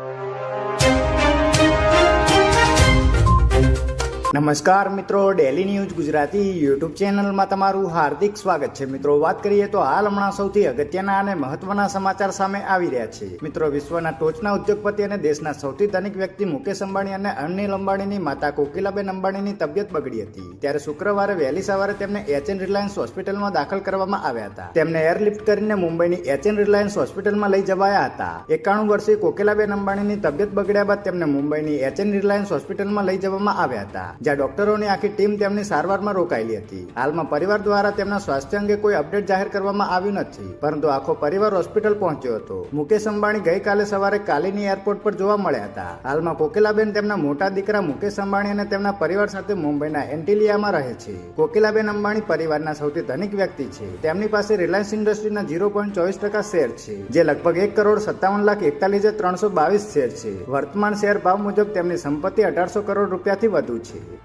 you. નમસ્કાર મિત્રો daily news Gujarati YouTube ચેનલમાં તમારું હાર્દિક સ્વાગત છે. મિત્રો, વાત કરીએ તો હાલ હમણાં સૌથી અગત્યના અને મહત્વના સમાચાર સામે આવી રહ્યા છે. મિત્રો, વિશ્વના ટોચના ઉદ્યોગપતિ અને દેશના સૌથી ધનિક વ્યક્તિ મુકેશ અંબાણી અને અનિલ અંબાણીની માતા કોકિલાબેન અંબાણીની તબિયત બગડી હતી. ત્યારે શુક્રવારે વહેલી સવારે તેમને એચએન રિલાયન્સ હોસ્પિટલમાં દાખલ કરવામાં આવ્યા હતા. તેમને એરલિફ્ટ કરીને મુંબઈની એચએન રિલાયન્સ હોસ્પિટલમાં લઈ જવાયા હતા. એકાણું વર્ષીય કોકિલાબેન અંબાણીની તબિયત બગડ્યા બાદ તેમને મુંબઈની એચએન રિલાયન્સ હોસ્પિટલમાં લઈ જવામાં આવ્યા હતા. જ્યાં ડોક્ટરોની આખી ટીમ તેમની સારવારમાં રોકાયેલી હતી. હાલમાં પરિવાર દ્વારા તેમના સ્વાસ્થ્ય અંગે કોઈ અપડેટ જાહેર કરવામાં આવ્યું નથી, પરંતુ આખો પરિવાર હોસ્પિટલ પહોંચ્યો હતો. મુકેશ અંબાણી ગઈકાલે સવારે કાલીની એરપોર્ટ પર જોવા મળ્યા હતા. હાલમાં કોકિલાબેન તેમના મોટા દીકરા મુકેશ અંબાણી અને તેમના પરિવાર સાથે મુંબઈના એન્ટિલિયામાં રહે છે. કોકિલાબેન અંબાણી પરિવારના સૌથી ધનિક વ્યક્તિ છે. તેમની પાસે રિલાયન્સ ઇન્ડસ્ટ્રીના ઝીરો પોઈન્ટ ચોવીસ ટકા શેર છે, જે લગભગ એક કરોડ સત્તાવન લાખ એકતાલીસ ત્રણસો બાવીસ શેર છે. વર્તમાન શેર ભાવ મુજબ તેમની સંપત્તિ અઢારસો કરોડ રૂપિયાથી વધુ છે.